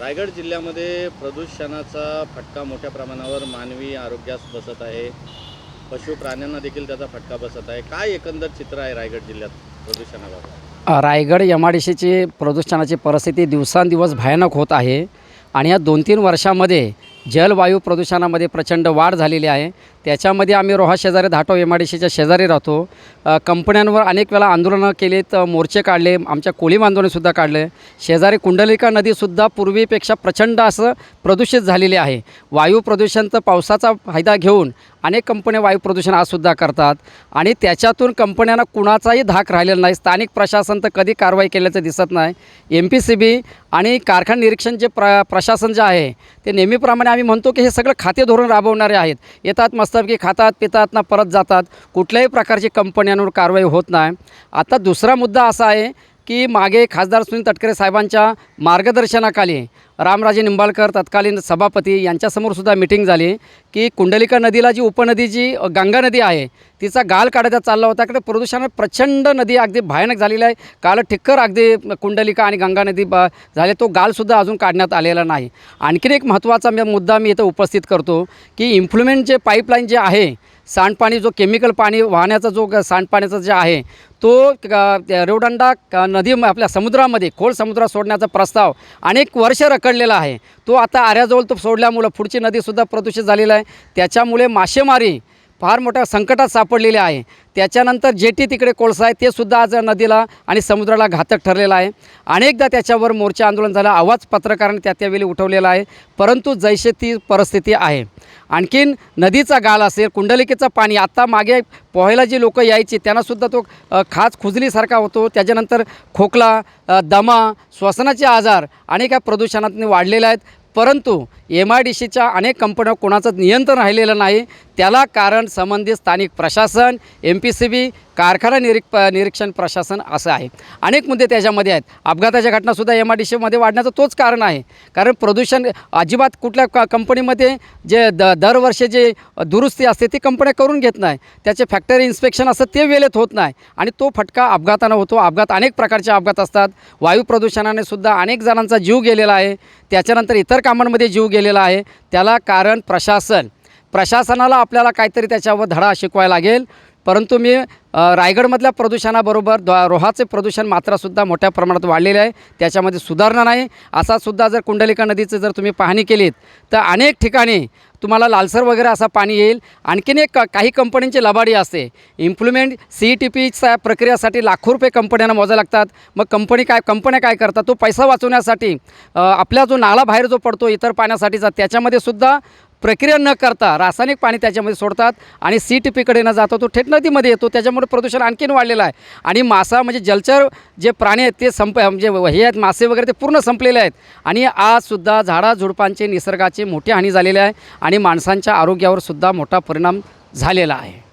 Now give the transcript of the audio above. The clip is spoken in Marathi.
रायगड जिल्ह्यामध्ये प्रदूषणाचा फटका मोठ्या प्रमाणावर मानवी आरोग्यास बसत आहे. पशु प्राण्यांना देखील त्याचा फटका बसत आहे. काय एकंदर चित्र आहे रायगड जिल्ह्यात प्रदूषणाबाबत? रायगड एम आय डी प्रदूषणाची परिस्थिती दिवसांदिवस भयानक होत आहे. आणि या दोन तीन वर्षामध्ये जलवायू प्रदूषणामध्ये प्रचंड वाढ झालेली आहे. त्याच्यामध्ये आम्ही रोहा शेजारी धाटो एम आय डी सीच्या शेजारी राहतो. कंपन्यांवर अनेक वेळा आंदोलनं केलीत मोर्चे काढले आमच्या कोळी आंदोलनसुद्धा काढले. शेजारी कुंडलिका नदीसुद्धा पूर्वीपेक्षा प्रचंड असं प्रदूषित झालेली आहे. वायू प्रदूषण तर पावसाचा फायदा घेऊन अनेक कंपन्या वायू प्रदूषण आजसुद्धा करतात. आणि त्याच्यातून कंपन्यांना कुणाचाही धाक राहिलेला नाही. स्थानिक प्रशासन तर कधी कारवाई केल्याचं दिसत नाही. एम पी सी बी आणि कारखाना निरीक्षण जे प्र प्रशासन जे आहे ते नेहमीप्रमाणे आम्ही म्हणतो की हे सगळं खाते धोरण राबवणारे आहेत. येतात मस्तपैकी खातात पितात ना परत जातात. कुठल्याही प्रकारची कंपन्यांवर कारवाई होत नाही. आता दुसरा मुद्दा असा आहे की मागे खासदार सुनील तटकरे साहेबांच्या मार्गदर्शनाखाली रामराजे निंबाळकर तत्कालीन सभापती यांच्यासमोरसुद्धा मिटिंग झाली की कुंडलिका नदीला जी उपनदी जी गंगा नदी आहे तिचा गाल काढायचा चालला होता. की प्रदूषणात प्रचंड नदी अगदी भयानक झालेली आहे. काल ठिक्कर अगदी कुंडलिका आणि गंगा नदी ब झाले. तो गालसुद्धा अजून काढण्यात आलेला नाही. आणखीन एक महत्त्वाचा मुद्दा मी इथं उपस्थित करतो की इम्प्लुमेंट जे पाईपलाईन जे आहे सांडपाणी जो केमिकल पाणी वाहण्याचा जो सांडपाण्याचा जे आहे तो रेवडंडा नदी आपल्या समुद्रामध्ये खोल समुद्रात सोडण्याचा प्रस्ताव अनेक वर्ष रखडलेला आहे. तो आता आऱ्याजवळ तो सोडल्यामुळं पुढची नदीसुद्धा प्रदूषित झालेला आहे. त्याच्यामुळे मासेमारी फार मोठ्या संकटात सापडलेले आहे. त्याच्यानंतर जेटी तिकडे कोळसा आहे ते सुद्धा आज नदीला आणि समुद्राला घातक ठरलेलं आहे. अनेकदा त्याच्यावर मोर्चा आंदोलन झालं आवाज पत्रकारांनी त्या त्यावेळी उठवलेला आहे. परंतु जैसे ती परिस्थिती आहे. आणखीन नदीचा गाल असेल कुंडलिकेचं पाणी आत्ता मागे पोहायला जी लोकं यायची त्यांनासुद्धा तो अ, खाज खुजलीसारखा होतो. त्याच्यानंतर खोकला दमा श्वसनाचे आजार अनेक या प्रदूषणातून वाढलेले आहेत. परंतु एम आय डी सीच्या अनेक कंपन्या कोणाचं नियंत्रण राहिलेलं नाही. त्याला कारण संबंधित स्थानिक प्रशासन एम पी सी बी कारखाना निरीक निरीक्षण प्रशासन असं आहे. अनेक मुद्दे त्याच्यामध्ये आहेत. अपघाताच्या घटनासुद्धा एम आय डी सीमध्ये वाढण्याचं तोच कारण आहे. कारण प्रदूषण अजिबात कुठल्या क कंपनीमध्ये जे द दरवर्षी जे दुरुस्ती असते ती कंपन्या करून घेत नाही. त्याचे फॅक्टरी इन्स्पेक्शन असतं ते वेळेत होत नाही. आणि तो फटका अपघातानं होतो. अपघात अनेक प्रकारचे अपघात असतात. वायू प्रदूषणाने सुद्धा अनेक जणांचा जीव गेलेला आहे. त्याच्यानंतर इतर कामांमध्ये जीव गेलेला आहे. त्याला कारण प्रशासन. प्रशासनाला आपल्याला काहीतरी त्याच्यावर धडा शिकवायला लागेल. परंतु मी रायगडमधल्या प्रदूषणाबरोबर द्वा रोहाचे प्रदूषण मात्रासुद्धा मोठ्या प्रमाणात वाढलेले आहे. त्याच्यामध्ये सुधारणा नाही. असासुद्धा जर कुंडलिका नदीचं जर तुम्ही पाहणी केलीत तर अनेक ठिकाणी तुम्हाला लालसर वगैरे असा पाणी येईल. आणखीन एक काही कंपन्यांची लबाडी असते. इम्प्लिमेंट सी ई टी पीच्या प्रक्रियासाठी लाखो रुपये कंपन्यांना मोजा लागतात. मग कंपनी काय कंपन्या काय करतात? तो पैसा वाचवण्यासाठी आपल्या आपला जो नाला बाहेर जो पडतो इतर पाण्यासाठीचा त्याच्यामध्ये सुद्धा प्रक्रिया न करता रासायनिक पाणी त्याच्यामध्ये सोडतात आणि सी टी पीकडे न जातो तो थेट नदीमध्ये येतो. त्याच्यामुळे प्रदूषण आणखीन वाढलेलं आहे. आणि मासा म्हणजे जलचर जे प्राणी आहेत ते संप म्हणजे हे आहेत मासे वगैरे ते पूर्ण संपलेले आहेत. आणि आजसुद्धा झाडाझुडपांचे निसर्गाचे मोठी हानी झालेली आहे आणि माणसांच्या आरोग्यावर सुद्धा मोठा परिणाम झालेला आहे.